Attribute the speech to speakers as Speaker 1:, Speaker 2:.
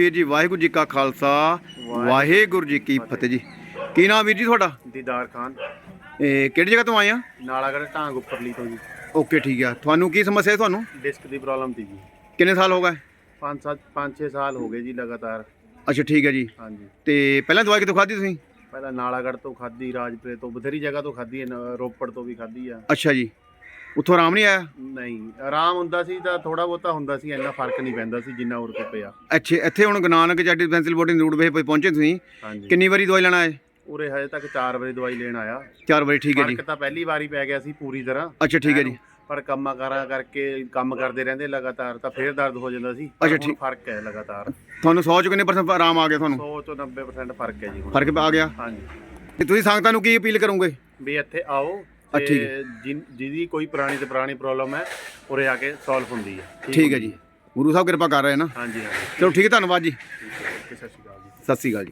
Speaker 1: ਵੀਰ ਜੀ ਵਾਹਿਗੁਰੂ ਜੀ ਕਾ ਖਾਲਸਾ ਵਾਹਿਗੁਰੂ ਜੀ ਕੀ ਫਤਿਹ ਜੀ। ਕੀ ਨਾਮ ਵੀਰ ਜੀ ਤੁਹਾਡਾ?
Speaker 2: ਦੀਦਾਰ ਖਾਨ।
Speaker 1: ਇਹ ਕਿਹੜੀ ਜਗ੍ਹਾ ਤੋਂ ਆਏ ਆ?
Speaker 2: ਨਾਲਾਗੜ ਢਾਂਗ ਉੱਪਰਲੀ ਤੋਂ ਜੀ।
Speaker 1: ਓਕੇ ਠੀਕ ਆ। ਤੁਹਾਨੂੰ ਕੀ ਸਮੱਸਿਆ ਹੈ ਤੁਹਾਨੂੰ?
Speaker 2: ਡਿਸਕ ਦੀ ਪ੍ਰੋਬਲਮ ਸੀ ਜੀ।
Speaker 1: ਕਿੰਨੇ ਸਾਲ ਹੋ ਗਏ?
Speaker 2: 5 7 5 6 ਸਾਲ ਹੋ ਗਏ ਜੀ ਲਗਾਤਾਰ।
Speaker 1: ਅੱਛਾ ਠੀਕ ਹੈ ਜੀ।
Speaker 2: ਹਾਂਜੀ।
Speaker 1: ਤੇ ਪਹਿਲਾਂ ਦਵਾਈ ਕਿੱਥੋਂ ਖਾਧੀ ਤੁਸੀਂ?
Speaker 2: ਪਹਿਲਾਂ ਨਾਲਾਗੜ ਤੋਂ ਖਾਧੀ ਰਾਜਪੁਰੇ ਤੋਂ ਬਥੇਰੀ ਜਗ੍ਹਾ ਤੋਂ ਖਾਧੀ ਹੈ ਰੋਪੜ ਤੋਂ ਵੀ ਖਾਧੀ ਆ।
Speaker 1: ਅੱਛਾ ਜੀ। ਉੱਥੋਂ ਆਰਾਮ ਨਹੀਂ ਆਇਆ?
Speaker 2: ਨਹੀਂ ਆਰਾਮ ਹੁੰਦਾ ਸੀ ਤਾਂ ਥੋੜਾ ਬਹੁਤਾ ਹੁੰਦਾ ਸੀ ਇੰਨਾ ਫ਼ਰਕ ਨਹੀਂ ਪੈਂਦਾ ਸੀ ਜਿੰਨਾ ਉਰ ਕੇ ਪਿਆ।
Speaker 1: ਅੱਛੇ ਇੱਥੇ ਹੁਣ ਗੁਰੂ ਨਾਨਕ ਜੱਟੀ ਪੈਂਸਿਲ ਬੋਟਿੰਗ ਰੂਟ ਵੇ ਪਹੁੰਚੇ ਤੁਸੀਂ?
Speaker 2: ਹਾਂਜੀ।
Speaker 1: ਕਿੰਨੀ ਵਾਰੀ ਦਵਾਈ ਲੈਣਾ ਹੈ
Speaker 2: ਉਰੇ ਹਜੇ ਤੱਕ 4 ਵਜੇ ਦਵਾਈ ਲੈਣ ਆਇਆ।
Speaker 1: ਚਾਰ ਵਾਰੀ ਠੀਕ ਹੈ ਜੀ।
Speaker 2: ਫ਼ਰਕ ਤਾਂ ਪਹਿਲੀ ਵਾਰੀ ਪੈ ਗਿਆ ਸੀ ਪੂਰੀ ਤਰ੍ਹਾਂ।
Speaker 1: ਅੱਛਾ ਠੀਕ ਹੈ ਜੀ।
Speaker 2: ਪਰ ਕੰਮਾਂ ਕਾਰਾਂ ਕਰਕੇ ਕੰਮ ਕਰਦੇ ਰਹਿੰਦੇ ਲਗਾਤਾਰ ਤਾਂ ਫੇਰ ਦਰਦ ਹੋ ਜਾਂਦਾ ਸੀ।
Speaker 1: ਅੱਛਾ, ਠੀਕ।
Speaker 2: ਫ਼ਰਕ ਹੈ ਲਗਾਤਾਰ।
Speaker 1: ਤੁਹਾਨੂੰ 100 ਚ ਕਿੰਨੇ ਪਰਸੈਂਟ ਆਰਾਮ ਆ ਗਿਆ ਤੁਹਾਨੂੰ?
Speaker 2: 100 ਤੋਂ 90% ਫ਼ਰਕ ਹੈ ਜੀ ਹੁਣ।
Speaker 1: ਫ਼ਰਕ ਆ ਗਿਆ?
Speaker 2: ਹਾਂਜੀ।
Speaker 1: ਤੇ ਤੁਸੀਂ ਸੰਗਤਾਂ ਨੂੰ ਕੀ ਅਪੀਲ ਕਰੋਗੇ?
Speaker 2: ਵੀ ਇੱਥੇ ਆਓ
Speaker 1: ਠੀਕ
Speaker 2: ਤੇ ਜਿਨ- ਜਿਹਦੀ ਕੋਈ ਪੁਰਾਣੀ ਤੇ ਪੁਰਾਣੀ ਪ੍ਰੋਬਲਮ ਹੈ ਉਰੇ ਆ ਕੇ ਸੋਲਵ ਹੁੰਦੀ ਹੈ।
Speaker 1: ਠੀਕ ਹੈ ਜੀ। ਗੁਰੂ ਸਾਹਿਬ ਕਿਰਪਾ ਕਰ ਰਹੇ ਨਾ।
Speaker 2: ਹਾਂਜੀ ਹਾਂਜੀ।
Speaker 1: ਚਲੋ ਠੀਕ ਹੈ ਧੰਨਵਾਦ ਜੀ।
Speaker 2: ਠੀਕ ਹੈ ਓਕੇ ਸਤਿ ਸ਼੍ਰੀ ਅਕਾਲ ਜੀ।
Speaker 1: ਸਤਿ ਸ਼੍ਰੀ ਅਕਾਲ ਜੀ।